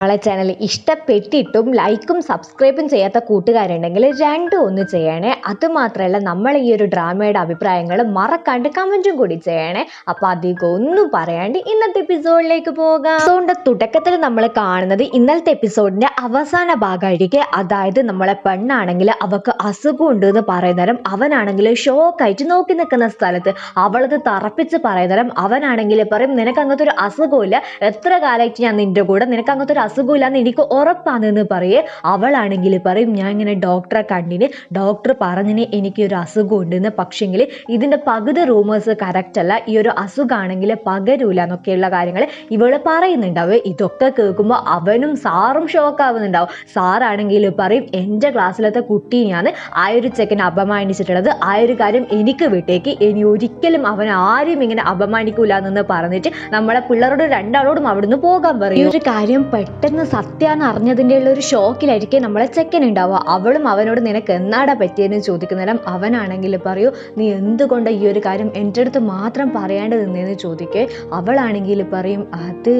നമ്മളെ ചാനൽ ഇഷ്ടപ്പെട്ടിട്ടും ലൈക്കും സബ്സ്ക്രൈബും ചെയ്യാത്ത കൂട്ടുകാരുണ്ടെങ്കിൽ രണ്ടും ഒന്ന് ചെയ്യണേ. അതുമാത്രമല്ല നമ്മൾ ഈ ഒരു ഡ്രാമയുടെ അഭിപ്രായങ്ങൾ മറക്കാണ്ട് കമന്റും കൂടി ചെയ്യണേ. അപ്പോൾ അധികം ഒന്നും പറയാണ്ട് ഇന്നത്തെ എപ്പിസോഡിലേക്ക് പോകാം. അതുകൊണ്ട് തുടക്കത്തിൽ നമ്മൾ കാണുന്നത് ഇന്നലത്തെ എപ്പിസോഡിന്റെ അവസാന ഭാഗമായിരിക്കും. അതായത് നമ്മളെ പെണ്ണാണെങ്കിൽ അവക്ക് അസുഖമുണ്ട് എന്ന് പറയുന്നേരം അവനാണെങ്കിൽ ഷോക്കായിട്ട് നോക്കി നിൽക്കുന്ന സ്ഥലത്ത് അവളത് തറപ്പിച്ച് പറയുന്നേരം അവനാണെങ്കിൽ പറയും നിനക്ക് അങ്ങനത്തെ ഒരു അസുഖമില്ല എത്ര കാലമായിട്ട് ഞാൻ നിന്റെ കൂടെ? നിനക്ക് അങ്ങനത്തെ ഒരു അസുഖമില്ലാന്ന് എനിക്ക് ഉറപ്പാണെന്ന് പറയേ. അവളാണെങ്കിൽ പറയും ഞാൻ ഇങ്ങനെ ഡോക്ടറെ കണ്ടിന്. ഡോക്ടർ പറഞ്ഞിന് എനിക്ക് ഒരു അസുഖം ഉണ്ടെന്ന് പക്ഷെങ്കിൽ ഇതിന്റെ പകുതി റൂമേഴ്സ് കറക്റ്റ് അല്ല. ഈ ഒരു അസുഖമാണെങ്കിൽ പകരൂല എന്നൊക്കെയുള്ള കാര്യങ്ങൾ ഇവൾ പറയുന്നുണ്ടാവും. ഇതൊക്കെ കേൾക്കുമ്പോൾ അവനും സാറും ഷോക്ക് ആവുന്നുണ്ടാവും. സാറാണെങ്കിൽ പറയും എന്റെ ക്ലാസ്സിലത്തെ കുട്ടീനെയാണ് ആ ഒരു ചെക്കനെ അപമാനിച്ചിട്ടുള്ളത്. ആ ഒരു കാര്യം എനിക്ക് വിട്ടേക്ക്. ഇനി ഒരിക്കലും അവൻ ആരും ഇങ്ങനെ അപമാനിക്കൂല എന്ന് പറഞ്ഞിട്ട് നമ്മളെ പിള്ളേരോട് രണ്ടാളോടും അവിടുന്ന് പോകാൻ പറയും. ഈ ഒരു കാര്യം സത്യാന്ന് അറിഞ്ഞതിന്റെ ഉള്ള ഒരു ഷോക്കിലായിരിക്കും നമ്മളെ ചെക്കൻ ഉണ്ടാവുക. അവളും അവനോട് നിനക്ക് എന്നാടാ പറ്റിയതെന്ന് ചോദിക്കുന്നേരം അവനാണെങ്കിൽ പറയൂ നീ എന്തുകൊണ്ട് ഈ ഒരു കാര്യം എന്റെ അടുത്ത് മാത്രം പറയാണ്ട് നിന്നേന്ന് ചോദിക്കേ? അവളാണെങ്കിൽ പറയും അത്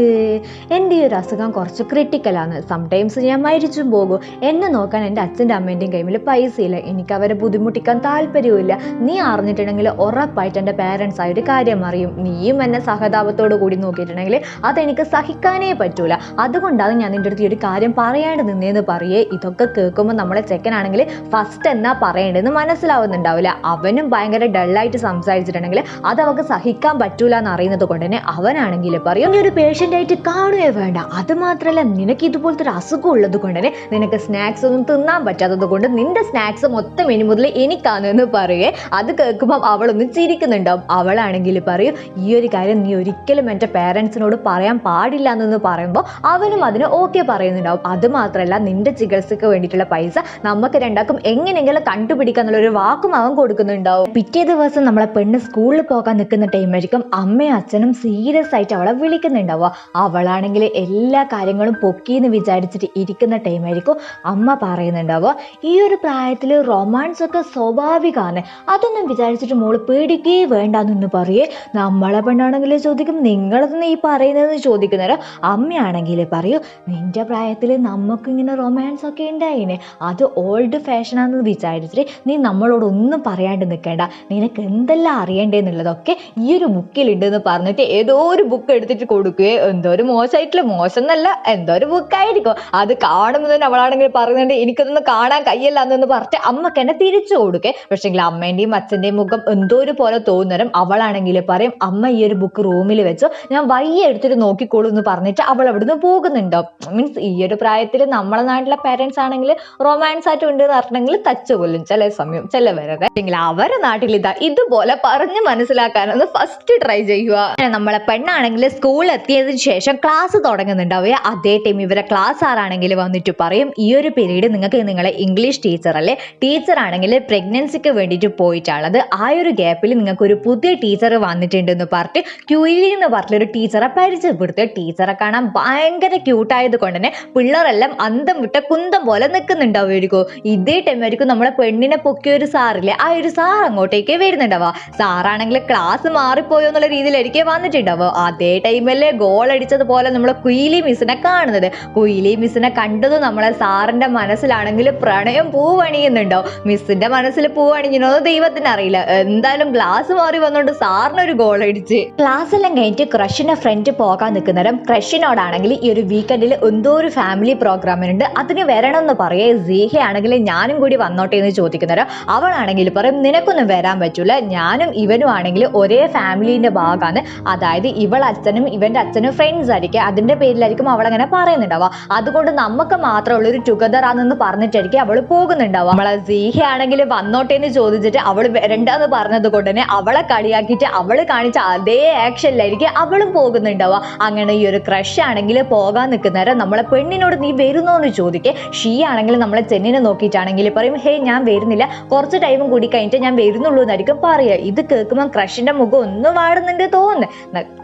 എന്റെ ഈ ഒരു അസുഖം കുറച്ച് ക്രിട്ടിക്കലാണ് സംടൈംസ് ഞാൻ മരിച്ചും പോകും. എന്നെ നോക്കാൻ എന്റെ അച്ഛന്റെ അമ്മേന്റെയും കൈമിൽ പൈസയില്ല. എനിക്ക് അവരെ ബുദ്ധിമുട്ടിക്കാൻ താല്പര്യവുമില്ല. നീ അറിഞ്ഞിട്ടുണ്ടെങ്കിൽ ഉറപ്പായിട്ട് എന്റെ പേരൻസ് ആയൊരു കാര്യം അറിയും. നീയും എന്നെ സഹതാപത്തോടു കൂടി നോക്കിയിട്ടുണ്ടെങ്കിൽ അതെനിക്ക് സഹിക്കാനേ പറ്റൂല. അതുകൊണ്ടാണ് ഞാൻ നിന്റെ അടുത്ത് ഈ ഒരു കാര്യം പറയാണ്ട് നിന്നേന്ന് പറയേ. ഇതൊക്കെ കേൾക്കുമ്പോൾ നമ്മളെ ചെക്കനാണെങ്കിൽ ഫസ്റ്റ് എന്നാ പറയേണ്ടതെന്ന് മനസ്സിലാവുന്നുണ്ടാവില്ല. അവനും ഭയങ്കര ഡള്ളായിട്ട് സംസാരിച്ചിട്ടുണ്ടെങ്കിൽ അത് അവൾക്ക് സഹിക്കാൻ പറ്റൂല എന്ന് അറിയുന്നത് കൊണ്ട് തന്നെ അവനാണെങ്കിൽ പറയും നീ ഒരു പേഷ്യന്റ് ആയിട്ട് കാണുകയേ വേണ്ട. അത് മാത്രമല്ല നിനക്ക് ഇതുപോലത്തെ ഒരു അസുഖം ഉള്ളത് കൊണ്ട് തന്നെ നിനക്ക് സ്നാക്സ് ഒന്നും തിന്നാൻ പറ്റാത്തത് കൊണ്ട് നിന്റെ സ്നാക്സ് മൊത്തം ഇനി മുതൽ എനിക്കാണ് എന്ന് പറയേ. അത് കേൾക്കുമ്പോൾ അവളൊന്ന് ചിരിക്കുന്നുണ്ടാവും. അവളാണെങ്കിൽ പറയും ഈ ഒരു കാര്യം നീ ഒരിക്കലും എന്റെ പേരൻസിനോട് പറയാൻ പാടില്ല എന്നൊന്ന് പറയുമ്പോൾ അവനും അതിന് ഓക്കെ പറയുന്നുണ്ടാവും. അത് മാത്രമല്ല നിന്റെ ചികിത്സയ്ക്ക് വേണ്ടിയിട്ടുള്ള പൈസ നമുക്ക് രണ്ടാക്കും എങ്ങനെയെങ്കിലും കണ്ടുപിടിക്കുക എന്നുള്ള ഒരു വാക്കും അവൻ കൊടുക്കുന്നുണ്ടാവും. പിറ്റേ ദിവസം നമ്മളെ പെണ്ണ് സ്കൂളിൽ പോകാൻ നിൽക്കുന്ന ടൈമായിരിക്കും അമ്മയും അച്ഛനും സീരിയസ് ആയിട്ട് അവളെ വിളിക്കുന്നുണ്ടാവുക. അവളാണെങ്കിൽ എല്ലാ കാര്യങ്ങളും പൊക്കിയെന്ന് വിചാരിച്ചിട്ട് ഇരിക്കുന്ന ടൈമായിരിക്കും അമ്മ പറയുന്നുണ്ടാവുക. ഈ ഒരു പ്രായത്തിൽ റൊമാൻസ് ഒക്കെ സ്വാഭാവികമാണ് അതൊന്നും വിചാരിച്ചിട്ട് മോൾ പേടിക്കേ വേണ്ടെന്ന് പറയേ. നമ്മളെ പെണ്ണാണെങ്കിൽ ചോദിക്കും നിങ്ങളതൊന്നും ഈ പറയുന്നതെന്ന് ചോദിക്കുന്നവരോ അമ്മയാണെങ്കിൽ പറയൂ നിന്റെ പ്രായത്തിൽ നമുക്കിങ്ങനെ റൊമാൻസ് ഒക്കെ ഉണ്ടായിനെ അത് ഓൾഡ് ഫാഷനാണെന്ന് വിചാരിച്ചിട്ട് നീ നമ്മളോടൊന്നും പറയാണ്ട് നിൽക്കേണ്ട നിനക്ക് എന്തെല്ലാം അറിയണ്ടേന്നുള്ളതൊക്കെ ഈ ഒരു ബുക്കിലുണ്ട് എന്ന് പറഞ്ഞിട്ട് ഏതോ ഒരു ബുക്ക് എടുത്തിട്ട് കൊടുക്കുകയോ എന്തോ ഒരു മോശമായിട്ടുള്ള മോശം എന്നല്ല എന്തോ ഒരു ബുക്കായിരിക്കും അത് കാണുമ്പോൾ തന്നെ അവളാണെങ്കിൽ പറയുന്നുണ്ട് എനിക്കതൊന്നും കാണാൻ കയ്യല്ല എന്നൊന്ന് പറഞ്ഞിട്ട് അമ്മയ്ക്ക് എന്നെ തിരിച്ചു കൊടുക്കേ. പക്ഷെങ്കിൽ അമ്മേന്റെയും അച്ഛന്റെയും മുഖം എന്തോ ഒരു പോലെ തോന്നുന്നേരം അവളാണെങ്കിൽ പറയും അമ്മ ഈ ഒരു ബുക്ക് റൂമിൽ വെച്ചോ. ഞാൻ വയ്യ എടുത്തിട്ട് നോക്കിക്കോളൂ എന്ന് പറഞ്ഞിട്ട് അവൾ അവിടുന്ന് പോകുന്നുണ്ടോ. മീൻസ് ഈ ഒരു പ്രായത്തിൽ നമ്മളെ നാട്ടിലെ പാരൻസ് ആണെങ്കിൽ റൊമാൻസ് ആയിട്ട് ഉണ്ട് എന്ന് പറഞ്ഞിട്ടുണ്ടെങ്കിൽ തച്ചു കൊല്ലും ചില സമയം ചില വരത് അല്ലെങ്കിൽ അവരെ നാട്ടിൽ ഇതാ ഇതുപോലെ പറഞ്ഞ് മനസ്സിലാക്കാനൊന്ന് ഫസ്റ്റ് ട്രൈ ചെയ്യുക. നമ്മളെ പെണ്ണാണെങ്കിൽ സ്കൂളിൽ എത്തിയതിന് ശേഷം ക്ലാസ് തുടങ്ങുന്നുണ്ടാവുക. അതേ ടൈം ഇവരെ ക്ലാസ് ആറാണെങ്കിൽ വന്നിട്ട് പറയും ഈ ഒരു പീരീഡ് നിങ്ങൾക്ക് നിങ്ങളെ ഇംഗ്ലീഷ് ടീച്ചർ അല്ലെ? ടീച്ചർ ആണെങ്കിൽ പ്രഗ്നൻസിക്ക് വേണ്ടിയിട്ട് പോയിട്ടാണത്. ആ ഒരു ഗ്യാപ്പിൽ നിങ്ങൾക്ക് ഒരു പുതിയ ടീച്ചർ വന്നിട്ടുണ്ട് എന്ന് പറഞ്ഞിട്ട് ക്യൂലി എന്ന് പറഞ്ഞൊരു ടീച്ചറെ പരിചയപ്പെടുത്തുക. ടീച്ചറെ കാണാൻ ഭയങ്കര ക്യൂട്ടായത് കൊണ്ട് തന്നെ പിള്ളേരെല്ലാം അന്തം വിട്ട കുന്തം പോലെ നിൽക്കുന്നുണ്ടാവുമായിരിക്കും ഇതേ ടൈമായിരിക്കും നമ്മളെ പെണ്ണിനെ പൊക്കിയ ഒരു സാറില്ലേ ആ ഒരു സാർ അങ്ങോട്ടേക്ക് വരുന്നുണ്ടാവുക. സാറാണെങ്കിൽ ക്ലാസ് മാറിപ്പോയോ എന്നുള്ള രീതിയിലായിരിക്കും വന്നിട്ടുണ്ടാവുക. അതേ ടൈമല്ലേ ഗോൾ അടിച്ചതുപോലെ നമ്മളെ കുയിലി മിസ്സിനെ കാണുന്നത്. കുയിലി മിസ്സിനെ കണ്ടത് നമ്മളെ സാറിന്റെ മനസ്സിലാണെങ്കിൽ പ്രണയം പൂവണിയുന്നുണ്ടാവും. മിസ്സിന്റെ മനസ്സിൽ പൂവണിഞ്ഞോ ദൈവത്തിന് അറിയില്ല. എന്തായാലും ഗ്ലാസ് മാറി വന്നോണ്ട് സാറിനൊരു ഗോൾ അടിച്ച്. ക്ലാസ് എല്ലാം കഴിഞ്ഞിട്ട് ക്രഷിന്റെ ഫ്രണ്ട് പോകാൻ നിൽക്കുന്നേരം ക്രഷിനോടാണെങ്കിൽ ഈ ഒരു വീക്കെൻഡിൽ എന്തോ ഒരു ഫാമിലി പ്രോഗ്രാമിനുണ്ട് അതിന് വരണം എന്ന് പറയേ സീഹ ആണെങ്കിൽ ഞാനും കൂടി വന്നോട്ടെ എന്ന് ചോദിക്കുന്നവരോ അവളാണെങ്കിൽ പറയും നിനക്കൊന്നും വരാൻ പറ്റൂല. ഞാനും ഇവനും ആണെങ്കിൽ ഒരേ ഫാമിലീന്റെ ഭാഗമാണ് അതായത് ഇവൾ അച്ഛനും ഇവന്റെ അച്ഛനും ഫ്രണ്ട്സ് ആയിരിക്കും. അതിന്റെ പേരിലായിരിക്കും അവൾ അങ്ങനെ പറയുന്നുണ്ടാവുക അതുകൊണ്ട് നമുക്ക് മാത്രമുള്ള ഒരു ടുഗദർ ആണെന്ന് പറഞ്ഞിട്ടായിരിക്കും അവൾ പോകുന്നുണ്ടാവുക അവളെ സീഹ ആണെങ്കിൽ വന്നോട്ടെ എന്ന് ചോദിച്ചിട്ട് അവൾ വരണ്ടെന്ന് പറഞ്ഞത് കൊണ്ട് തന്നെ അവളെ കളിയാക്കിയിട്ട് അവൾ കാണിച്ച അതേ ആക്ഷനിലായിരിക്കും അവളും പോകുന്നുണ്ടാവുക അങ്ങനെ ഈ ഒരു ക്രഷ് ആണെങ്കിൽ പോകാൻ നിൽക്കുന്നേരം നമ്മളെ പെണ്ണിനോട് നീ വരുന്നോ എന്ന് ചോദിക്കേ. ഷീ ആണെങ്കിൽ നമ്മളെ ചെന്നിനെ നോക്കിയിട്ടാണെങ്കിൽ പറയും ഹേ ഞാൻ വരുന്നില്ല. കുറച്ച് ടൈമും കൂടി കഴിഞ്ഞിട്ട് ഞാൻ വരുന്നുള്ളൂ എന്നായിരിക്കും പറയുക. ഇത് കേൾക്കുമ്പോൾ ക്രഷിന്റെ മുഖം ഒന്ന് വാടുന്നുണ്ട് തോന്നുന്നു.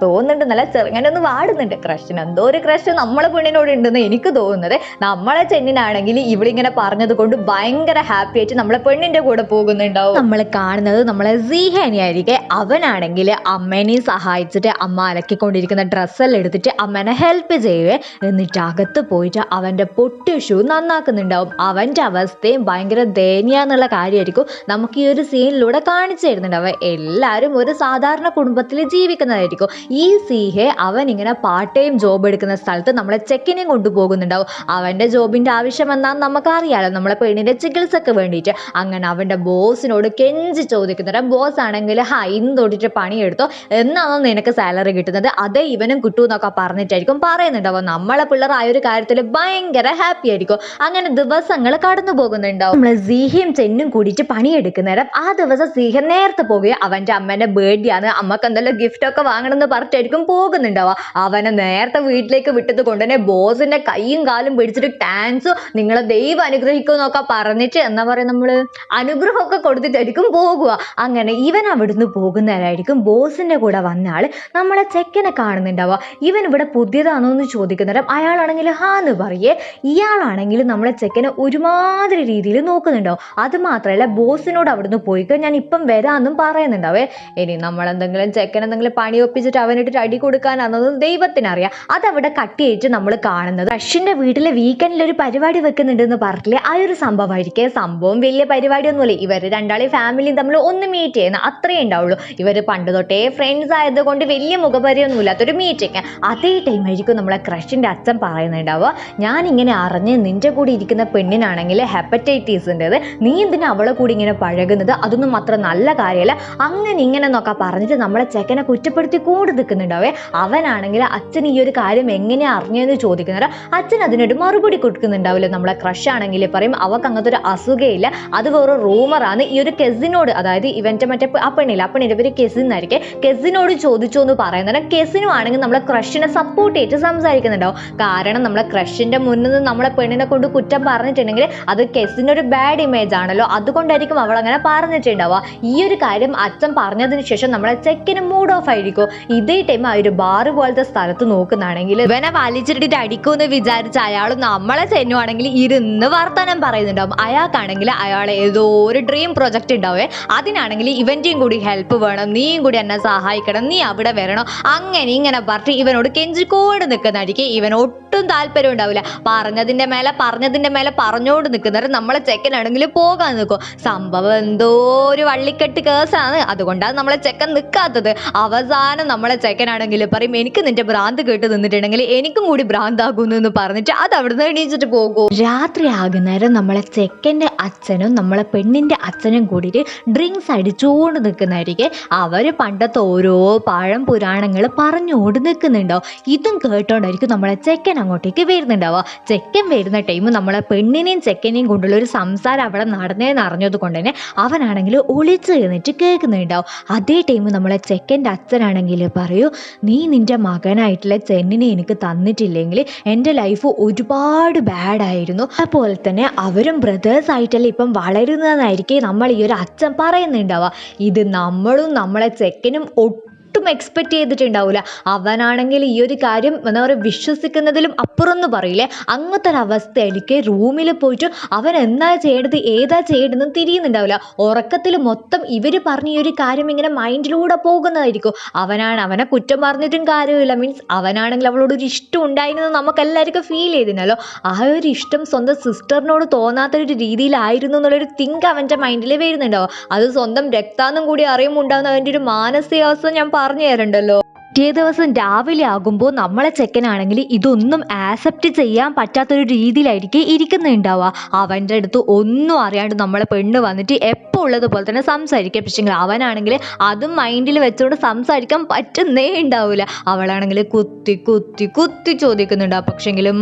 തോന്നുന്നുണ്ട്. നല്ല ചെറുങ്ങനെ ഒന്ന് വാടുന്നുണ്ട്. ക്രഷിന് എന്തോ ഒരു ക്രഷ് നമ്മളെ പെണ്ണിനോട് ഉണ്ടെന്ന് എനിക്ക് തോന്നുന്നത്. നമ്മളെ ചെന്നിനാണെങ്കിൽ ഇവളിങ്ങനെ പറഞ്ഞത് കൊണ്ട് ഭയങ്കര ഹാപ്പി ആയിട്ട് നമ്മളെ പെണ്ണിന്റെ കൂടെ പോകുന്നുണ്ടാവും. നമ്മൾ കാണുന്നത് നമ്മളെ സീഹനിയായിരിക്കെ അവനാണെങ്കിൽ അമ്മേനെയും സഹായിച്ചിട്ട് അമ്മ അലക്കിക്കൊണ്ടിരിക്കുന്ന ഡ്രസ്സെല്ലാം എടുത്തിട്ട് അമ്മേനെ ഹെൽപ്പ് ചെയ്യുവേ. എന്നിട്ട് അകത്ത് പോയിട്ട് അവന്റെ പൊട്ട് ഷൂ നന്നാക്കുന്നുണ്ടാവും. അവന്റെ അവസ്ഥയും ഭയങ്കര ദയനീയ എന്നുള്ള കാര്യമായിരിക്കും നമുക്ക് ഈ ഒരു സീനിലൂടെ കാണിച്ചു തരുന്നുണ്ടാവും എല്ലാവരും ഒരു സാധാരണ കുടുംബത്തിൽ ജീവിക്കുന്നതായിരിക്കും. ഈ സീഹെ അവൻ ഇങ്ങനെ പാർട്ട് ടൈം ജോബ് എടുക്കുന്ന സ്ഥലത്ത് നമ്മളെ ചെക്കിനെയും കൊണ്ടുപോകുന്നുണ്ടാവും. അവന്റെ ജോബിന്റെ ആവശ്യം എന്നാൽ നമുക്കറിയാലോ നമ്മളെ പെണ്ണിന്റെ ചികിത്സക്ക് വേണ്ടിയിട്ട്. അങ്ങനെ അവന്റെ ബോസിനോട് കെഞ്ചി ചോദിക്കുന്നുണ്ട്. ബോസ് ആണെങ്കിൽ ഹാ ഇന്ന് തൊട്ടിട്ട് പണിയെടുത്തോ. എന്നാണോ നിനക്ക് സാലറി കിട്ടുന്നത്? അതേ ഇവനും കിട്ടൂ എന്നൊക്കെ പറഞ്ഞിട്ടായിരിക്കും പറയുന്നുണ്ടാവും നമ്മളെ പിള്ളേർ ആ ഒരു കാര്യത്തിൽ ഭയങ്കര ഹാപ്പി ആയിരിക്കും. അങ്ങനെ ദിവസങ്ങൾ കടന്നു പോകുന്നുണ്ടാവും. നമ്മൾ സീഹയും ചെന്നും കൂടിയിട്ട് പണിയെടുക്കുന്നേരം ആ ദിവസം സീഹ നേരത്തെ പോകുകയും അവന്റെ അമ്മേന്റെ ബർത്ത്ഡേ ആണ് അമ്മയ്ക്ക് എന്തെല്ലാം ഗിഫ്റ്റ് ഒക്കെ വാങ്ങണം എന്ന് പറഞ്ഞിട്ടായിരിക്കും പോകുന്നുണ്ടാവുക. അവനെ നേരത്തെ വീട്ടിലേക്ക് വിട്ടത് കൊണ്ട് തന്നെ ബോസിന്റെ കൈയും കാലും പിടിച്ചിട്ട് ടാൻസ് നിങ്ങളെ ദൈവം അനുഗ്രഹിക്കും എന്നൊക്കെ പറഞ്ഞിട്ട് എന്താ പറയുക നമ്മൾ അനുഗ്രഹമൊക്കെ കൊടുത്തിട്ടായിരിക്കും പോകുക. അങ്ങനെ ഇവൻ അവിടുന്ന് പോകുന്നവരായിരിക്കും. ബോസിന്റെ കൂടെ വന്ന ആൾ നമ്മളെ ചെക്കനെ കാണുന്നുണ്ടാവുക. ഇവൻ ഇവിടെ പുതിയതാണോ എന്ന് ചോദിക്കുന്നേരം അയാളാണെങ്കിൽ ഹാ എന്ന് പറയേ ഇയാളാണെങ്കിൽ നമ്മളെ ചെക്കനെ ഒരുമാതിരി രീതിയിൽ നോക്കുന്നുണ്ടാവും. അത് മാത്രമല്ല ബോസിനോട് അവിടുന്ന് പോയി ഞാൻ ഇപ്പം വരാമെന്നും പറയുന്നുണ്ടാവേ. ഇനി നമ്മളെന്തെങ്കിലും ചെക്കൻ എന്തെങ്കിലും പണി ഒപ്പിച്ചിട്ട് അവനിട്ട് അടി കൊടുക്കാനാണെന്നൊന്നും ദൈവത്തിനറിയാം. അതവിടെ കട്ടിയേറ്റ് നമ്മൾ കാണുന്നത്. റഷ്യന്റെ വീട്ടിലെ വീക്കെൻഡിൽ ഒരു പരിപാടി വെക്കുന്നുണ്ടെന്ന് പറഞ്ഞില്ലേ ആ ഒരു സംഭവമായിരിക്കും. സംഭവം വലിയ പരിപാടിയൊന്നുമില്ല. ഇവർ രണ്ടാളെ ഫാമിലിയും തമ്മിൽ ഒന്ന് മീറ്റ് ചെയ്യുന്ന അത്രേ ഉണ്ടാവുള്ളൂ. ഇവർ പണ്ട് തൊട്ടേ ഫ്രണ്ട്സ് ആയതുകൊണ്ട് വലിയ മുഖപരിയൊന്നുമില്ലാത്തൊരു മീറ്റിങ് അതേ ടൈം ആയിരിക്കും നമ്മളെ ക്രഷിന്റെ അച്ഛൻ പറയുന്നുണ്ടാവുക ഞാൻ ഇങ്ങനെ അറിഞ്ഞ് നിന്റെ കൂടെ ഇരിക്കുന്ന പെണ്ണിനാണെങ്കിൽ ഹെപ്പറ്റൈറ്റീസിന്റെത് നീ എന്തിനാ അവളെ കൂടി ഇങ്ങനെ പഴകുന്നത്? അതൊന്നും മാത്രം നല്ല കാര്യമല്ല അങ്ങനെ ഇങ്ങനെ എന്നൊക്കെ പറഞ്ഞിട്ട് നമ്മളെ ചെക്കനെ കുറ്റപ്പെടുത്തി കൂടി നിൽക്കുന്നുണ്ടാവേ. അവനാണെങ്കിൽ അച്ഛൻ ഈ ഒരു കാര്യം എങ്ങനെ അറിഞ്ഞെന്ന് ചോദിക്കുന്നുണ്ട്. അച്ഛൻ അതിനൊരു മറുപടി കൊടുക്കുന്നുണ്ടാവില്ല? നമ്മളെ ക്രഷ് ആണെങ്കിൽ പറയും അവൾക്ക് അങ്ങനത്തെ ഒരു അസുഖയില്ല. അത് വേറെ റൂമറാണ് ഈ ഒരു കെസിനോട് അതായത് ഇവന്റെ മറ്റേ ആ പെണ്ണില്ല? ആ പെണ്ണിന്റെ പേര് കെസിൻ ആയിരിക്കും കെസിനോട് ചോദിച്ചു എന്ന് പറയുന്നത് കെസിനും ആണെങ്കിൽ നമ്മളെ ക്രഷിനെ സപ്പോർട്ട് ചെയ്തിട്ട് സംസാരിക്കുന്നുണ്ടാവും. കാരണം നമ്മളെ ക്രഷിന്റെ മുന്നിൽ നിന്ന് നമ്മളെ പെണ്ണിനെ കൊണ്ട് കുറ്റം പറഞ്ഞിട്ടുണ്ടെങ്കിൽ അത് കെസിനൊരു ബാഡ് ഇമേജ് ആണല്ലോ. അതുകൊണ്ടായിരിക്കും അവൾ അങ്ങനെ പറഞ്ഞിട്ടുണ്ടാവുക. ഈ ഒരു കാര്യം അച്ഛൻ പറഞ്ഞതിന് ശേഷം നമ്മളെ ചെക്കിന് മൂഡ് ഓഫ് ആയിരിക്കും. ഇതേ ടൈം ആ ഒരു ബാറ് പോലത്തെ സ്ഥലത്ത് നോക്കുന്നതാണെങ്കിൽ ഇവനെ വലിച്ചിട്ടിട്ട് അടിക്കുമെന്ന് വിചാരിച്ച അയാൾ നമ്മളെ ചെന്നുവാണെങ്കിൽ ഇരുന്ന് വർത്തമാനം പറയുന്നുണ്ടാവും. അയാൾക്കാണെങ്കിൽ അയാളെ ഏതോ ഒരു ഡ്രീം പ്രൊജക്റ്റ് ഉണ്ടാവേ അതിനാണെങ്കിൽ ഇവന്റെയും കൂടി ഹെൽപ്പ് വേണം നീയും കൂടി എന്നെ സഹായിക്കണം നീ അവിടെ വരണം അങ്ങനെ ഇങ്ങനെ പറഞ്ഞിട്ട് ഇവനോട് കെഞ്ചിക്കോട് നിൽക്കുന്നതായിരിക്കും. ഇവൻ ഒട്ടും താല്പര്യം ഉണ്ടാവില്ല. പറഞ്ഞതിന്റെ മേലെ പറഞ്ഞതിന്റെ മേലെ പറഞ്ഞോണ്ട് നിൽക്കുന്നവർ നമ്മളെ ചെക്കനാണെങ്കിൽ പോകാൻ നിൽക്കും സംഭവം എന്തോ ഒരു വള്ളിക്കെട്ട് കേസാണ്. അതുകൊണ്ടാണ് നമ്മളെ ചെക്കൻ നിൽക്കാത്തത് അവസാനം നമ്മളെ ചെക്കനാണെങ്കിൽ പറയും എനിക്ക് നിന്റെ ഭ്രാന്ത് കേട്ട് നിന്നിട്ടുണ്ടെങ്കിൽ എനിക്കും കൂടി ഭ്രാന്താകുന്നു എന്ന് പറഞ്ഞിട്ട് അത് അവിടുന്ന് എണീച്ചിട്ട് പോകും. രാത്രി ആകുന്നേരം നമ്മളെ ചെക്കന്റെ അച്ഛനും നമ്മളെ പെണ്ണിന്റെ അച്ഛനും കൂടിയിട്ട് ഡ്രിങ്ക്സ് അടിച്ചുകൊണ്ട് നിൽക്കുന്നതായിരിക്കും അവർ പണ്ടത്തെ ഓരോ പഴം പുരാണങ്ങൾ പറഞ്ഞുകൊണ്ട് നിൽക്കുന്നുണ്ടാവും ഇതും കേട്ടോണ്ടായിരിക്കും നമ്മളെ ചെക്കൻ അങ്ങോട്ടേക്ക് വരുന്നുണ്ടാവുക. ചെക്കൻ വരുന്ന ടൈം നമ്മളെ പെണ്ണിനെയും ചെക്കനെയും കൊണ്ടുള്ള ഒരു സംസാരം അവിടെ നടന്നേന്ന് അറിഞ്ഞത് കൊണ്ട് തന്നെ അവനാണെങ്കിൽ ഒളിച്ച് നിന്നിട്ട് കേൾക്കുന്നുണ്ടാവും. അതേ ടൈം നമ്മളെ ചെക്കന്റെ അച്ഛനാണെങ്കിൽ പറയൂ നീ നിന്റെ മകനായിട്ടുള്ള ചെന്നിനെ എനിക്ക് തന്നിട്ടില്ലെങ്കിൽ എന്റെ ലൈഫ് ഒരുപാട് ബാഡായിരുന്നു അതുപോലെ തന്നെ അവരും ബ്രദേഴ്സ് ആയിട്ടല്ലേ ഇപ്പം വളരുന്നതെന്നായിരിക്കും നമ്മൾ ഈ ഒരു അച്ഛൻ പറയുന്നുണ്ടാവുക. ഇത് നമ്മളും നമ്മളെ ചെക്കനും ഒട്ടും എക്സ്പെക്ട് ചെയ്തിട്ടുണ്ടാവില്ല അവനാണെങ്കിൽ ഈ ഒരു കാര്യം എന്താ പറയുക വിശ്വസിക്കുന്നതിലും അപ്പുറം എന്ന് പറയില്ലേ? അങ്ങനത്തെ ഒരു എനിക്ക് റൂമിൽ പോയിട്ട് അവൻ എന്താ ചെയ്യേണ്ടത് ഏതാ ചെയ്യേണ്ടതെന്ന് തിരിയുന്നുണ്ടാവില്ല. ഉറക്കത്തിൽ മൊത്തം ഇവർ പറഞ്ഞ ഈ ഒരു കാര്യം ഇങ്ങനെ മൈൻഡിലൂടെ പോകുന്നതായിരിക്കും. അവനാണ് അവനെ കുറ്റം പറഞ്ഞിട്ടും കാര്യമില്ല. മീൻസ് അവനാണെങ്കിൽ അവളോട് ഒരു ഇഷ്ടം ഉണ്ടായിരുന്നു നമുക്ക് എല്ലാവർക്കും ഫീൽ ചെയ്തിരുന്നല്ലോ. ആ ഒരു ഇഷ്ടം സ്വന്തം സിസ്റ്ററിനോട് തോന്നാത്തൊരു രീതിയിലായിരുന്നു എന്നുള്ളൊരു തിങ്ക് അവന്റെ മൈൻഡിൽ വരുന്നുണ്ടാവും. അത് സ്വന്തം രക്താന്നും കൂടി അറിയുമ്പോൾ ഉണ്ടാകുന്ന അവന്റെ ഒരു മാനസികാവസ്ഥ ഞാൻ പറഞ്ഞു തരണ്ടല്ലോ പിറ്റേ ദിവസം രാവിലെ ആകുമ്പോൾ നമ്മളെ ചെക്കനാണെങ്കിൽ ഇതൊന്നും ആക്സെപ്റ്റ് ചെയ്യാൻ പറ്റാത്തൊരു രീതിയിലായിരിക്കും ഇരിക്കുന്നുണ്ടാവുക. അവന്റെ അടുത്ത് ഒന്നും അറിയാണ്ട് നമ്മളെ പെണ്ണ് വന്നിട്ട് എപ്പോൾ ഉള്ളതുപോലെ തന്നെ സംസാരിക്കുക പക്ഷേ അവനാണെങ്കിൽ അതും മൈൻഡിൽ വെച്ചുകൊണ്ട് സംസാരിക്കാൻ പറ്റുന്നേ ഉണ്ടാവില്ല അവളാണെങ്കിൽ കുത്തി കുത്തി കുത്തി ചോദിക്കുന്നുണ്ടാവും പക്ഷേങ്കിലും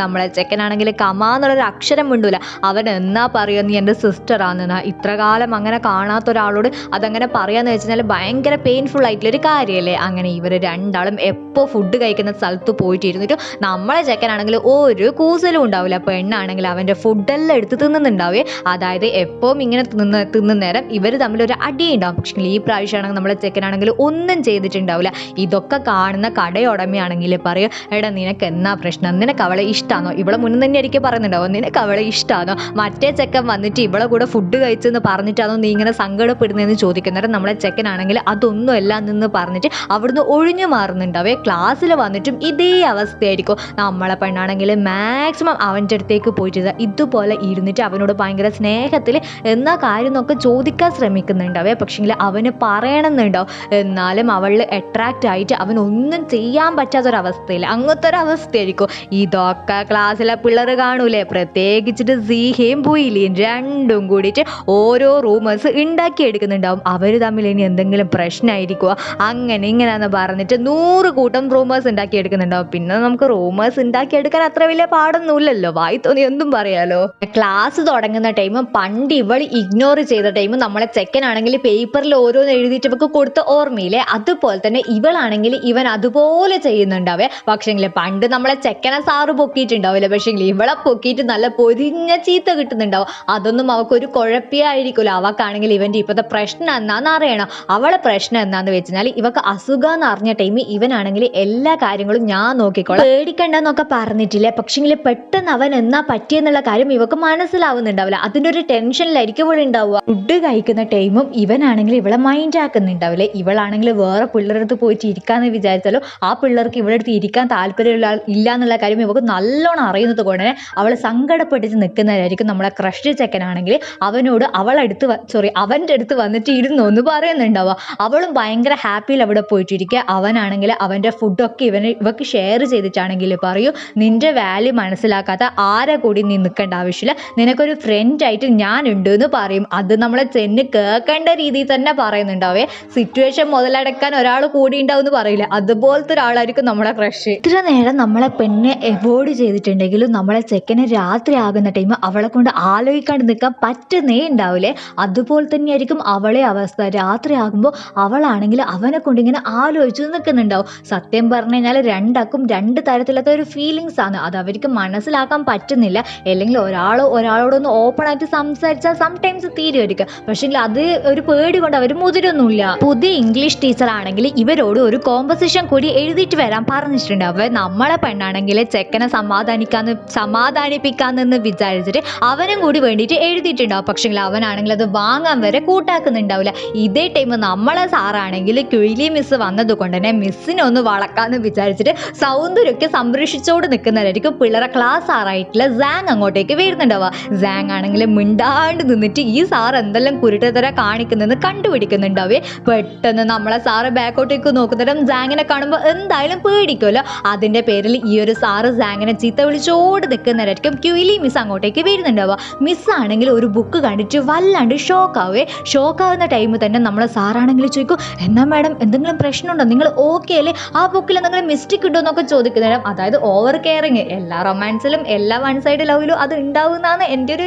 നമ്മളെ ചെക്കനാണെങ്കിൽ കമാന്നുള്ളൊരു അക്ഷരം മിണ്ടൂല. അവൻ എന്നാ പറയുക നീ എന്റെ സിസ്റ്ററാണെന്ന് ഇത്ര കാലം അങ്ങനെ കാണാത്ത ഒരാളോട് അതങ്ങനെ പറയാന്ന് വെച്ചാൽ ഭയങ്കര പെയിൻഫുൾ ആയിട്ടുള്ളൊരു കാര്യമല്ലേ അങ്ങനെ ഇവർ രണ്ടാളും എപ്പോൾ ഫുഡ് കഴിക്കുന്ന സ്ഥലത്ത് പോയിട്ട് ഇരുന്നിട്ട് നമ്മളെ ചെക്കനാണെങ്കിൽ ഒരു കൂസലും ഉണ്ടാവില്ല. പെണ്ണാണെങ്കിൽ അവന്റെ ഫുഡെല്ലാം എടുത്ത് തിന്നുന്നുണ്ടാവേ. അതായത് എപ്പോഴും ഇങ്ങനെ തിന്ന് തിന്നുന്ന നേരം ഇവർ തമ്മിൽ ഒരു അടി ഉണ്ടാവും. പക്ഷേ ഈ പ്രാവശ്യമാണെങ്കിൽ നമ്മളെ ചെക്കനാണെങ്കിൽ ഒന്നും ചെയ്തിട്ടുണ്ടാവില്ല. ഇതൊക്കെ കാണുന്ന കടയുടമയാണെങ്കിൽ പറയും എടാ നിനക്ക് എന്നാ പ്രശ്നം? നിനക്ക് അവളെ ഇഷ്ടമാണോ ഇവളെ മുന്നിൽ തന്നെ എനിക്ക് പറയുന്നുണ്ടാവും നിനക്ക് അവളെ ഇഷ്ടമാണോ മറ്റേ ചെക്കൻ വന്നിട്ട് ഇവളെ കൂടെ ഫുഡ് കഴിച്ചെന്ന് പറഞ്ഞിട്ടാണോ നീ ഇങ്ങനെ സങ്കടപ്പെടുന്നതെന്ന് ചോദിക്കുന്നേരം നമ്മളെ ചെക്കനാണെങ്കിൽ അതൊന്നും അല്ല നിന്ന് പറഞ്ഞിട്ട് അവിടുന്ന് ഒഴിഞ്ഞു മാറുന്നുണ്ടാവേ ക്ലാസ്സിൽ വന്നിട്ടും ഇതേ അവസ്ഥയായിരിക്കും. നമ്മളെ പെണ്ണാണെങ്കിൽ മാക്സിമം അവന്റെ അടുത്തേക്ക് പോയിട്ട് ഇതുപോലെ ഇരുന്നിട്ട് അവനോട് ഭയങ്കര സ്നേഹത്തിൽ എന്നാ കാര്യം എന്നൊക്കെ ചോദിക്കാൻ ശ്രമിക്കുന്നുണ്ടാവേ പക്ഷേങ്കിൽ അവന് പറയണമെന്നുണ്ടാവും എന്നാലും അവളിൽ അട്രാക്റ്റ് ആയിട്ട് അവൻ ഒന്നും ചെയ്യാൻ പറ്റാത്തൊരവസ്ഥയിൽ അങ്ങനത്തെ ഒരു അവസ്ഥയായിരിക്കും ഇതൊക്കെ ക്ലാസ്സിലെ പിള്ളേർ കാണൂലേ? പ്രത്യേകിച്ചിട്ട് സീഹയും പുയിലിയും രണ്ടും കൂടിയിട്ട് ഓരോ റൂമേഴ്സ് ഉണ്ടാക്കിയെടുക്കുന്നുണ്ടാവും. അവർ തമ്മിൽ ഇനി എന്തെങ്കിലും പ്രശ്നമായിരിക്കുമോ അങ്ങനെ ഇങ്ങനെയാന്ന് പറഞ്ഞിട്ട് നൂറ് കൂട്ടം റൂമേഴ്സ് ഉണ്ടാക്കിയെടുക്കുന്നുണ്ടാവും പിന്നെ നമുക്ക് റൂമേഴ്സ് ഉണ്ടാക്കിയെടുക്കാൻ അത്ര വലിയ പാടൊന്നുമില്ലല്ലോ. വായി തോന്നി എന്തും പറയാലോ. ക്ലാസ് തുടങ്ങുന്ന ടൈം പണ്ട് ഇവൾ ഇഗ്നോർ ചെയ്ത ടൈം നമ്മളെ ചെക്കനാണെങ്കിൽ പേപ്പറിൽ ഓരോന്ന് എഴുതിയിട്ട് ഇവക്ക് കൊടുത്ത ഓർമ്മയില്ലേ? അതുപോലെ തന്നെ ഇവളാണെങ്കിൽ ഇവൻ അതുപോലെ ചെയ്യുന്നുണ്ടാവേ പക്ഷേങ്കിൽ പണ്ട് നമ്മളെ ചെക്കനെ സാറ് പൊക്കിയിട്ടുണ്ടാവില്ല. പക്ഷേങ്കിൽ ഇവളെ പൊക്കിയിട്ട് നല്ല പൊരിഞ്ഞ ചീത്ത കിട്ടുന്നുണ്ടാവും. അതൊന്നും അവക്കൊരു കുഴപ്പമായിരിക്കുമല്ലോ അവക്കാണെങ്കിൽ ഇവന്റെ ഇപ്പോഴത്തെ പ്രശ്നം എന്നാന്ന് അറിയണം. അവളെ പ്രശ്നം എന്താന്ന് വെച്ചാൽ ഇവക്ക് അസുഖം എന്ന് അറിഞ്ഞ ടൈം ഇവനാണെങ്കിൽ എല്ലാ കാര്യങ്ങളും ഞാൻ നോക്കിക്കോളാം. പേടിക്കണ്ടെന്നൊക്കെ പറഞ്ഞിട്ടില്ല? പക്ഷേങ്കിൽ പെട്ടെന്ന് അവൻ എന്നാ പറ്റിയെന്നുള്ള കാര്യം ഇവക്ക് മനസ്സിലാവുന്നുണ്ടാവില്ല. അതിന്റെ ഒരു ടെൻഷനിലായിരിക്കും ഇവിടെ ഉണ്ടാവുക. ഫുഡ് കഴിക്കുന്ന ടൈമും ഇവനാണെങ്കിൽ ഇവളെ മൈൻഡ് ആക്കുന്നുണ്ടാവില്ലേ? ഇവളാണെങ്കിൽ വേറെ പിള്ളേരടുത്ത് പോയിട്ട് ഇരിക്കാന്ന് വിചാരിച്ചാലോ? ആ പിള്ളേർക്ക് ഇവിടെ അടുത്ത് ഇരിക്കാൻ താല്പര്യമില്ല ഇല്ല എന്നുള്ള കാര്യം ഇവക്ക് നല്ലോണം അറിയുന്നത് കൊണ്ട് തന്നെ അവളെ സങ്കടപ്പെട്ടിട്ട് നിൽക്കുന്നവരായിരിക്കും നമ്മളെ ക്രഷ് ചെക്കനാണെങ്കിൽ അവനോട് അവളടുത്ത് സോറി അവന്റെ അടുത്ത് വന്നിട്ട് ഇരുന്നു എന്ന് പറയുന്നുണ്ടാവുക. അവളും ഭയങ്കര ഹാപ്പിയിൽ അവിടെ പോയിട്ടിരിക്കുക. അവനാണെങ്കിൽ അവന്റെ ഫുഡൊക്കെ ഇവന് ഇവക്ക് ഷെയർ ചെയ്തിട്ടാണെങ്കിൽ പറയൂ നിന്റെ വാല്യൂ മനസ്സിലാക്കാത്ത ആരെ കൂടി നീ നിൽക്കേണ്ട ആവശ്യമില്ല. നിനക്കൊരു ഫ്രണ്ടായിട്ട് ഞാനുണ്ട് എന്ന് പറയും. അത് നമ്മളെ ചെന്ന് കേൾക്കേണ്ട രീതിയിൽ തന്നെ പറയുന്നുണ്ടാവേ. സിറ്റുവേഷൻ മുതലടക്കാൻ ഒരാൾ കൂടി ഉണ്ടാവും എന്ന് പറയില്ല. അതുപോലത്തെ ഒരാളായിരിക്കും നമ്മളെ ക്രഷ് ഇത്ര നേരം നമ്മളെ പെണ്ണെ അവോയ്ഡ് ചെയ്തിട്ടുണ്ടെങ്കിലും നമ്മളെ ചെക്കന് രാത്രി ആകുന്ന ടൈം അവളെ കൊണ്ട് ആലോചിക്കാണ്ട് നിൽക്കാൻ പറ്റുന്നേ ഉണ്ടാവില്ലേ? അതുപോലെ തന്നെയായിരിക്കും അവളെ അവസ്ഥ. രാത്രി ആകുമ്പോൾ അവളാണെങ്കിൽ അവനെ കൊണ്ട് ഇങ്ങനെ ആലോചിച്ച് നിൽക്കുന്നുണ്ടാവും. സത്യം പറഞ്ഞു കഴിഞ്ഞാൽ രണ്ടാക്കും രണ്ട് തരത്തിലത്തെ ഒരു ഫീലിങ്സ് ആണ്. അത് അവർക്ക് മനസ്സിലാക്കാൻ പറ്റുന്നില്ല. അല്ലെങ്കിൽ ഒരാൾ ഒരാളോടൊന്ന് ഓപ്പൺ ആയിട്ട് സംസാരിച്ചാൽ സംടൈംസ് തീരുമായിരിക്കും പക്ഷെ അത് ഒരു പേടി കൊണ്ട് അവർ മുതിരൊന്നുമില്ല. പുതിയ ഇംഗ്ലീഷ് ടീച്ചർ ആണെങ്കിൽ ഇവരോട് ഒരു കോമ്പസിഷൻ കൂടി എഴുതിയിട്ട് വരാൻ പറഞ്ഞിട്ടുണ്ട്. അവർ നമ്മളെ പെണ്ണാണെങ്കിൽ ചെക്കനെ സമാധാനിക്കാന്ന് സമാധാനിപ്പിക്കാന്നെന്ന് വിചാരിച്ചിട്ട് അവനും കൂടി വേണ്ടിയിട്ട് എഴുതിയിട്ടുണ്ടാവും. പക്ഷെ അവനാണെങ്കിൽ അത് വാങ്ങാൻ വരെ കൂട്ടാക്കുന്നുണ്ടാവില്ല. ഇതേ ടൈം നമ്മളെ സാറാണെങ്കിൽ ക്യുയിലി മിസ് വന്നത് കൊണ്ട് തന്നെ മിസ്സിനെ ഒന്ന് വളക്കാന്ന് വിചാരിച്ചിട്ട് സൗന്ദര്യമൊക്കെ സംരക്ഷിച്ചോട് നിൽക്കുന്നതായിരിക്കും പിള്ളേരെ ക്ലാസ് ആറായിട്ടുള്ള സാങ് അങ്ങോട്ടേക്ക് വരുന്നുണ്ടാവുക. സാങ് ആണെങ്കിൽ മിണ്ടാണ്ട് നിന്നിട്ട് ഈ സാർ എന്തെല്ലാം കുരുട്ടത്തര കാണിക്കുന്നതെന്ന് കണ്ടുപിടിക്കുന്നുണ്ടാവേ. പെട്ടെന്ന് നമ്മളെ സാറ് ബാക്കോട്ടേക്ക് നോക്കുന്നേരം സാങ്ങിനെ കാണുമ്പോൾ എന്തായാലും പേടിക്കുമല്ലോ. അതിന്റെ പേരിൽ ഈ ഒരു സാറ് സാങ്ങിനെ ചീത്ത വിളിച്ചോട് നിൽക്കുന്നവരായിരിക്കും ക്യൂലി മിസ് അങ്ങോട്ടേക്ക് വരുന്നുണ്ടാവുക. മിസ്സാണെങ്കിൽ ഒരു ബുക്ക് കണ്ടിട്ട് വല്ലാണ്ട് ഷോക്കാവേ ഷോക്കാവുന്ന ടൈമിൽ തന്നെ നമ്മളെ സാറാണെങ്കിൽ ചോദിക്കും എന്നാ മാഡം എന്തെങ്കിലും പ്രശ്നമുണ്ടോ? നിങ്ങൾ ഓക്കെ അല്ലേ? ആ ബുക്കിൽ എന്തെങ്കിലും മിസ്റ്റേക്ക് ഉണ്ടോ എന്നൊക്കെ ചോദിക്കുന്നേരം അതായത് ഓവർ കെയറിങ് എല്ലാ റൊമാൻസിലും എല്ലാ വൺ സൈഡ് ലവിലും അത് ഉണ്ടാവുന്നതാണ് എന്റെ ഒരു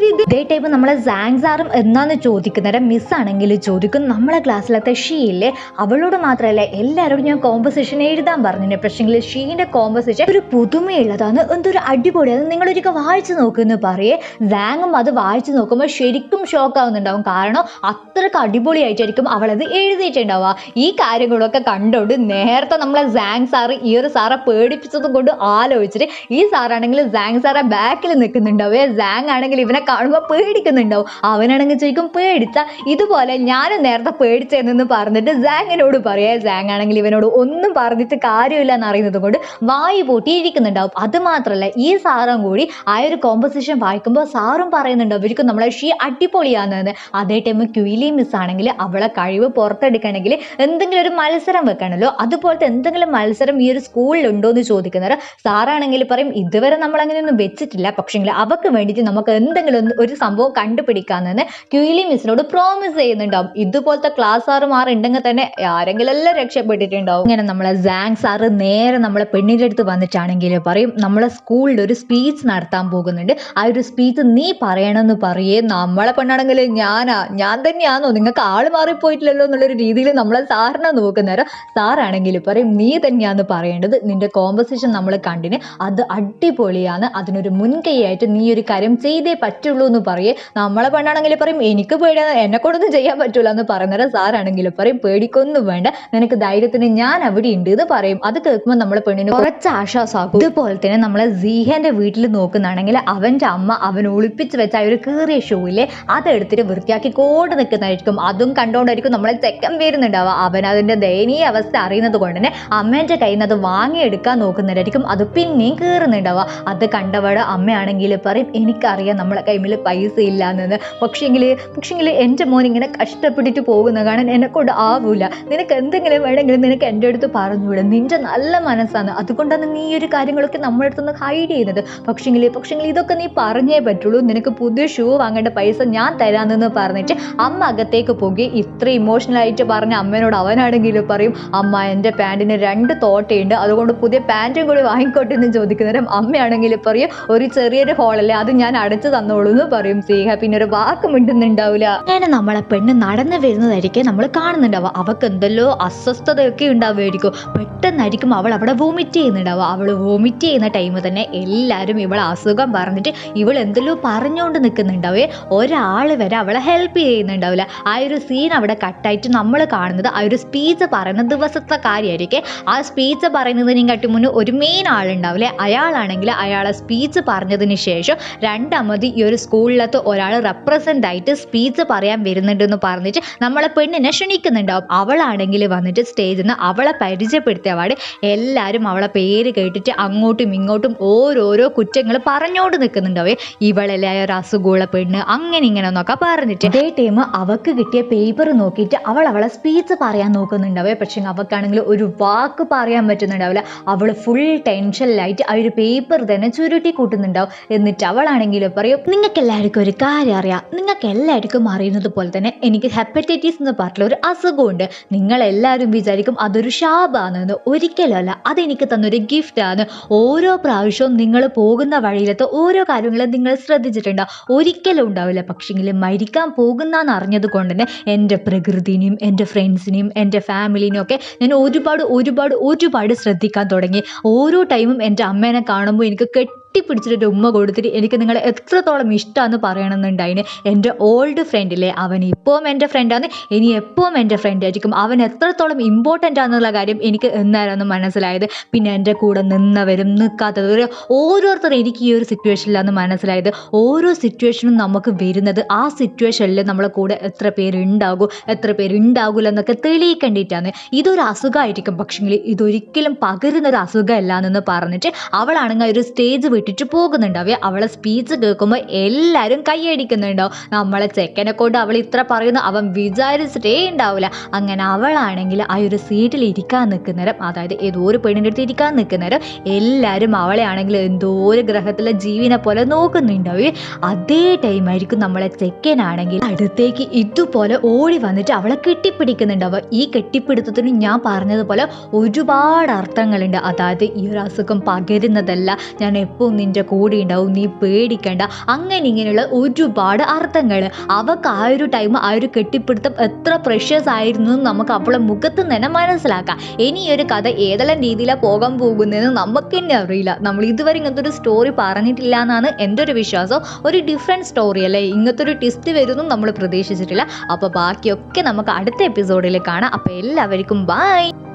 ഇത്. ടൈപ്പ് നമ്മളെ സാങ് സാറും എന്നാന്ന് ചോദിക്കുന്നേരം മിസ് ആണെങ്കിൽ ചോദിക്കും നമ്മളെ ക്ലാസ്സിലത്തെ ഷീയില്ലേ അവളോട് മാത്രമല്ല എല്ലാവരോടും ഞാൻ കോമ്പസിഷൻ എഴുതാൻ പറഞ്ഞു പക്ഷേങ്കിൽ ഷീന്റെ കോമ്പസിഷൻ ഒരു പുതുമയുള്ളതാണ് എന്തൊരു അടിപൊളി. അടിപൊളിയാണ് നിങ്ങളൊരിക്കൽ വായിച്ചു നോക്കുമെന്ന് പറയേ. സാങ്ങും അത് വായിച്ചു നോക്കുമ്പോൾ ശരിക്കും ഷോക്ക് ആവുന്നുണ്ടാവും. കാരണം അത്രയ്ക്ക് അടിപൊളിയായിട്ടായിരിക്കും അവളത് എഴുതിയിട്ടുണ്ടാവുക. ഈ കാര്യങ്ങളൊക്കെ കണ്ടുകൊണ്ട് നേരത്തെ നമ്മളെ സാങ് സാറ് ഈ ഒരു സാറെ പേടിപ്പിച്ചത് കൊണ്ട് ആലോചിച്ചിട്ട് ഈ സാറാണെങ്കിൽ സാങ് സാറെ ബാക്കിൽ നിൽക്കുന്നുണ്ടാവേ. സാങ് ആണെങ്കിൽ ഇവനെ കാണുമ്പോൾ പേടിക്കുന്നുണ്ടാവും. അവനാണെങ്കിൽ ചോദിക്കും പേടിച്ച ഇതുപോലെ ഞാനും നേരത്തെ പേടിച്ചെന്ന് പറഞ്ഞിട്ട് സാങ്ങിനോട് പറയാ. സാങ് ആണെങ്കിൽ ഇവനോട് ഒന്നും പറഞ്ഞിട്ട് കാര്യമില്ല എന്ന് അറിയുന്നത് കൊണ്ട് വായു പൂട്ടി ഇരിക്കുന്നുണ്ടാവും. അത് മാത്രമല്ല ഈ സാറും കൂടി ആ ഒരു കോമ്പസിഷൻ വായിക്കുമ്പോൾ സാറും പറയുന്നുണ്ടാവും ഇവർക്ക് നമ്മളെ ഷീ അടിപൊളിയാണെന്ന് അതേ ടൈം ക്യൂലി മിസ് ആണെങ്കിൽ അവളെ കഴിവ് പുറത്തെടുക്കണമെങ്കിൽ എന്തെങ്കിലും ഒരു മത്സരം വെക്കണമല്ലോ അതുപോലത്തെ എന്തെങ്കിലും മത്സരം ഈ ഒരു സ്കൂളിൽ ഉണ്ടോ എന്ന് ചോദിക്കുന്നവർ സാറാണെങ്കിൽ പറയും ഇതുവരെ നമ്മൾ അങ്ങനെയൊന്നും വെച്ചിട്ടില്ല. പക്ഷേങ്കിൽ അവക്ക് വേണ്ടിയിട്ട് നമുക്ക് എന്തെങ്കിലും ഒരു സംഭവം കണ്ടുപിടിക്കാൻ കണ്ടുപിടിക്കാമെന്ന് ക്യൂലി മിസ്സിനോട് പ്രോമിസ് ചെയ്യുന്നുണ്ടാവും. ഇതുപോലത്തെ ക്ലാസ് സാറുമാർ ഉണ്ടെങ്കിൽ തന്നെ ആരെങ്കിലും എല്ലാം രക്ഷപ്പെട്ടിട്ടുണ്ടാവും. ഇങ്ങനെ നമ്മളെ സാങ് സാറ് നേരെ നമ്മളെ പെണ്ണിന്റെ അടുത്ത് വന്നിട്ടാണെങ്കിൽ പറയും നമ്മളെ സ്കൂളിൽ ഒരു സ്പീച്ച് നടത്താൻ പോകുന്നുണ്ട്. ആ ഒരു സ്പീച്ച് നീ പറയണമെന്ന് പറയേ. നമ്മളെ പെണ്ണാണെങ്കിൽ ഞാനാ ഞാൻ തന്നെയാണോ നിങ്ങൾക്ക് ആൾ മാറിപ്പോയിട്ടില്ലല്ലോ എന്നുള്ളൊരു രീതിയിൽ നമ്മളെ സാറിനെ നോക്കുന്നേരം സാറാണെങ്കിൽ പറയും നീ തന്നെയാന്ന് പറയേണ്ടത് നിന്റെ കോമ്പസിഷൻ നമ്മൾ കണ്ടിന്. അത് അടിപൊളിയാണ്. അതിനൊരു മുൻകൈയായിട്ട് നീ ഒരു കാര്യം ചെയ്തേ പറ്റുള്ളൂ എന്ന് പറയേ. നമ്മളെ പെണ്ണാണെങ്കിൽ പറയും എനിക്ക് പേടിയാണ് എന്നെ കൊണ്ടൊന്നും ചെയ്യാൻ പറ്റൂല എന്ന് പറയുന്നേരം സാറാണെങ്കിൽ പറയും പേടിക്കൊന്നും വേണ്ട. നിനക്ക് ധൈര്യത്തിന് ഞാൻ അവിടെ ഉണ്ട് എന്ന് പറയും. അത് കേൾക്കുമ്പോൾ നമ്മളെ പെണ്ണിന് കുറച്ച് ആശ്വാസമാകും. ഇതുപോലെ തന്നെ നമ്മളെ സീഹന്റെ വീട്ടിൽ നോക്കുന്നാണെങ്കിൽ അവന്റെ അമ്മ അവൻ ഒളിപ്പിച്ച് വെച്ച ഒരു കീറിയ ഷൂയിലെ അതെടുത്തിട്ട് വൃത്തിയാക്കി കോട് നിൽക്കുന്നതായിരിക്കും. അതും കണ്ടോണ്ടായിരിക്കും നമ്മളെ ചെക്കൻ വരുന്നുണ്ടാവുക. അവൻ അതിന്റെ ദയ ദയനീയ അവസ്ഥ അറിയുന്നത് കൊണ്ട് തന്നെ അമ്മേന്റെ കയ്യിൽ നിന്ന് അത് വാങ്ങിയെടുക്കാൻ നോക്കുന്നവരായിരിക്കും. അത് പിന്നെയും കീറുന്നുണ്ടാവുക. അത് കണ്ടപാട് അമ്മയാണെങ്കിൽ പറയും എനിക്കറിയാം നമ്മളെ കൈമിൽ പൈസ ഇല്ല എന്നത് പക്ഷേങ്കിൽ പക്ഷേങ്കിൽ എന്റെ മോൻ ഇങ്ങനെ കഷ്ടപ്പെട്ടിട്ട് പോകുന്ന കാണാൻ എന്നെ കൊണ്ട് ആവൂല. നിനക്ക് എന്തെങ്കിലും വേണമെങ്കിലും നിനക്ക് എന്റെ അടുത്ത് പറഞ്ഞുകൂടെ നിന്റെ നല്ല മനസ്സാണ്. അതുകൊണ്ടാണ് നീ ഒരു കാര്യങ്ങളൊക്കെ നമ്മുടെ അടുത്തുനിന്ന് ഹൈഡ് ചെയ്യുന്നത്. പക്ഷേങ്കിൽ പക്ഷേങ്കിൽ ഇതൊക്കെ നീ പറഞ്ഞേ പറ്റുള്ളൂ. നിനക്ക് പുതിയ ഷൂ വാങ്ങേണ്ട പൈസ ഞാൻ തരാമെന്ന് പറഞ്ഞിട്ട് അമ്മ അകത്തേക്ക് പോകുകയും ഇത്ര ഇമോഷണൽ ആയിട്ട് പറഞ്ഞ അമ്മേനോട് അവനാണെങ്കിലും പറയും അമ്മ എന്റെ പാന്റിന് രണ്ട് തോട്ടയുണ്ട്. അതുകൊണ്ട് പുതിയ പാന്റും കൂടി വാങ്ങിക്കോട്ടെ എന്ന് ചോദിക്കുന്നേരം അമ്മയാണെങ്കിൽ പറയും ഒരു ചെറിയൊരു ഹോളല്ലേ അത് ഞാൻ അടച്ചു തന്നോളൂ എന്ന് പറയും സ്നേഹ. പിന്നെ ഒരു വാക്ക് മിണ്ടുന്നുണ്ടാവില്ല അങ്ങനെ നമ്മളെ പെണ്ണ് നടന്നു വരുന്നതായിരിക്കും നമ്മൾ കാണുന്നുണ്ടാവുക. അവൾക്ക് എന്തെല്ലോ അസ്വസ്ഥതയൊക്കെ ഉണ്ടാവുമായിരിക്കും. പെട്ടെന്നായിരിക്കും അവൾ അവിടെ വോമിറ്റ് ചെയ്യുന്നുണ്ടാവുക. അവൾ വോമിറ്റ് ചെയ്യുന്ന ടൈം തന്നെ എല്ലാവരും ഇവളെ അസുഖം പറഞ്ഞിട്ട് ഇവൾ എന്തെല്ലോ പറഞ്ഞുകൊണ്ട് നിൽക്കുന്നുണ്ടാവേ. ഒരാൾ വരെ അവളെ ഹെൽപ്പ് ചെയ്യുന്നുണ്ടാവില്ല. ആ ഒരു സീൻ അവിടെ കട്ടായിട്ട് നമ്മൾ കാണുന്നത് ആ ഒരു സ്പീച്ച് പറയുന്ന ദിവസത്തെ കാര്യമായിരിക്കും ആ സ്പീച്ച് പറയുന്നതിനും കാട്ടി മുന്നേ ഒരു മെയിൻ ആളുണ്ടാവില്ലേ? അയാളാണെങ്കിൽ അയാളെ സ്പീച്ച് പറഞ്ഞതിന് ശേഷം രണ്ടാമത് ഈ ഒരു സ്കൂളിലത്തെ ഒരാൾ റെപ്രസെന്റ് ആയിട്ട് സ്പീച്ച് പറയാൻ വരുന്നുണ്ടെന്ന് പറഞ്ഞിട്ട് നമ്മളെ പെണ്ണിനെ ക്ഷണിക്കുന്നുണ്ടാവും. അവളാണെങ്കിൽ വന്നിട്ട് സ്റ്റേജിൽ നിന്ന് അവളെ പരിചയപ്പെടുത്തിയ പാട് എല്ലാവരും അവളെ പേര് കേട്ടിട്ട് അങ്ങോട്ടും ഇങ്ങോട്ടും ഓരോരോ കുറ്റങ്ങൾ പറഞ്ഞോണ്ട് നിൽക്കുന്നുണ്ടാവേ ഇവളല്ലേ ഒരു അസുഖമുള്ള പെണ്ണ്? അങ്ങനെ ഇങ്ങനെ എന്നൊക്കെ പറഞ്ഞിട്ട്. അതേ ടൈം അവക്ക് കിട്ടിയ പേപ്പർ നോക്കിയിട്ട് അവൾ അവളെ സ്പീച്ച് പറയാൻ നോക്കുന്നുണ്ടാവേ. പക്ഷേ അവക്കാണെങ്കിൽ ഒരു വാക്ക് പറയാൻ പറ്റുന്നുണ്ടാവില്ല. അവൾ ഫുൾ ടെൻഷനിലായിട്ട് ആ ഒരു പേപ്പർ തന്നെ ചുരുട്ടി കൂട്ടുന്നുണ്ടാവും. എന്നിട്ട് അവളാണെങ്കിൽ പറയും നിങ്ങൾക്ക് എല്ലാവർക്കും ഒരു കാര്യം അറിയാം. നിങ്ങൾക്ക് എല്ലാവർക്കും അറിയുന്നത് പോലെ തന്നെ എനിക്ക് ഹെപ്പറ്റൈറ്റിസ് എന്ന് പറഞ്ഞിട്ടുള്ള ഒരു അസുഖമുണ്ട് നിങ്ങൾ എല്ലാവരും വിചാരിക്കും അതൊരു ശാപാണെന്ന് ഒരിക്കലല്ല അതെനിക്ക് തന്നൊരു ഗിഫ്റ്റാണ് ഓരോ പ്രാവശ്യവും നിങ്ങൾ പോകുന്ന വഴിയിലത്തെ ഓരോ കാര്യങ്ങളും നിങ്ങൾ ശ്രദ്ധിച്ചിട്ടുണ്ടാവും. ഒരിക്കലും ഉണ്ടാവില്ല. പക്ഷേങ്കിൽ മരിക്കാൻ പോകുന്നതെന്ന് അറിഞ്ഞത് കൊണ്ട് തന്നെ എന്റെ പ്രകൃതിനെയും എന്റെ ഫ്രണ്ട്സിനെയും എന്റെ ഫാമിലിനെയും ഒക്കെ ഞാൻ ഒരുപാട് ഒരുപാട് ഒരുപാട് ശ്രദ്ധിക്കാൻ തുടങ്ങി. ഓരോ ടൈമും എന്റെ അമ്മേനെ കാണുമ്പോൾ എനിക്ക് കെട്ടിപ്പിടിച്ചിട്ട് ഉമ്മ കൊടുത്തിട്ട് എനിക്ക് നിങ്ങളെ എത്രത്തോളം ഇഷ്ടമാണെന്ന് പറയണമെന്നുണ്ടായിന്. എന്റെ ഓൾഡ് ഫ്രണ്ടില്ലേ അവൻ ഇപ്പോഴും എന്റെ ഫ്രണ്ടാണ് ഇനി എപ്പോഴും എന്റെ ഫ്രണ്ട് ആയിരിക്കും. അവൻ എത്രത്തോളം ഇമ്പോർട്ടന്റ് ആണെന്നുള്ള കാര്യം എനിക്ക് എന്നായിരുന്നു മനസ്സിലായത്. പിന്നെ എന്റെ കൂടെ നിന്നവരും നിൽക്കാത്തവരും ഓരോരുത്തരും എനിക്ക് ഈ ഒരു സിറ്റുവേഷനിലാണ് മനസ്സിലായത്. ഓരോ സിറ്റുവേഷനും നമുക്ക് വരുന്നത് ആ സിറ്റുവേഷനിൽ നമ്മളെ കൂടെ എത്ര പേരുണ്ടാകും എത്ര പേരുണ്ടാകില്ല എന്നൊക്കെ തെളിയിക്കേണ്ടിയിട്ടാണ് ഇതൊരു അസുഖമായിരിക്കും പക്ഷേങ്കിൽ ഇതൊരിക്കലും പകരുന്ന ഒരു അസുഖമല്ല എന്ന് പറഞ്ഞിട്ട് അവളാണെങ്കിൽ ഒരു സ്റ്റേജ് വിട്ടിട്ട് പോകുന്നുണ്ടാവും. അവളെ സ്പീച്ച് കേൾക്കുമ്പോൾ എല്ലാവരും കൈയടിക്കുന്നുണ്ടാവും നമ്മളെ ചെക്കനെ കൊണ്ട് അവൾ ഇത്ര പറയുന്നു അവൻ വിചാരിച്ചിട്ടേ ഉണ്ടാവില്ല അങ്ങനെ അവളാണെങ്കിൽ ആ ഒരു സീറ്റിൽ ഇരിക്കാൻ നിൽക്കുന്നേരം അതായത് ഏതോ ഒരു പെണ്ണിന്റെ അടുത്ത് ഇരിക്കാൻ നിൽക്കുന്നേരം എല്ലാവരും അവളെ ആണെങ്കിൽ എന്തോ ഒരു ഗ്രഹത്തിലെ ജീവനെ പോലെ നോക്കുന്നുണ്ടാവും. അതേ ടൈമായിരിക്കും നമ്മളെ ചെക്കനാണെങ്കിൽ അടുത്തേക്ക് ഇതുപോലെ ഓടി വന്നിട്ട് അവളെ കെട്ടിപ്പിടിക്കുന്നുണ്ടാവുക. ഈ കെട്ടിപ്പിടുത്തത്തിന് ഞാൻ പറഞ്ഞതുപോലെ ഒരുപാട് അർത്ഥങ്ങളുണ്ട്. അതായത് ഈ ഒരു അസുഖം പകരുന്നതല്ല. ഞാൻ എപ്പോൾ നിന്റെ കൂടെ ഉണ്ടാവും. നീ പേടിക്കണ്ട. അങ്ങനെ ഇങ്ങനെയുള്ള ഒരുപാട് അർത്ഥങ്ങൾ അവൾക്ക് ആ ഒരു ടൈം ആ ഒരു കെട്ടിപ്പിടുത്തം എത്ര പ്രഷ്യസ് ആയിരുന്നു എന്ന് നമുക്ക് അവളെ മുഖത്ത് തന്നെ മനസ്സിലാക്കാം. ഇനി ഒരു കഥ ഏതെല്ലാം രീതിയിലാണ് പോകാൻ പോകുന്നതെന്ന് നമുക്ക് തന്നെ അറിയില്ല. നമ്മൾ ഇതുവരെ ഇങ്ങനത്തെ ഒരു സ്റ്റോറി പറഞ്ഞിട്ടില്ല എന്നാണ് എന്റെ ഒരു വിശ്വാസം. ഒരു ഡിഫറെന്റ് സ്റ്റോറി അല്ലേ? ഇങ്ങനത്തെ ഒരു ട്വിസ്റ്റ് വരുമെന്നും നമ്മൾ പ്രതീക്ഷിച്ചിട്ടില്ല. അപ്പോൾ ബാക്കിയൊക്കെ നമുക്ക് അടുത്ത എപ്പിസോഡിൽ കാണാം. അപ്പോൾ എല്ലാവർക്കും ബൈ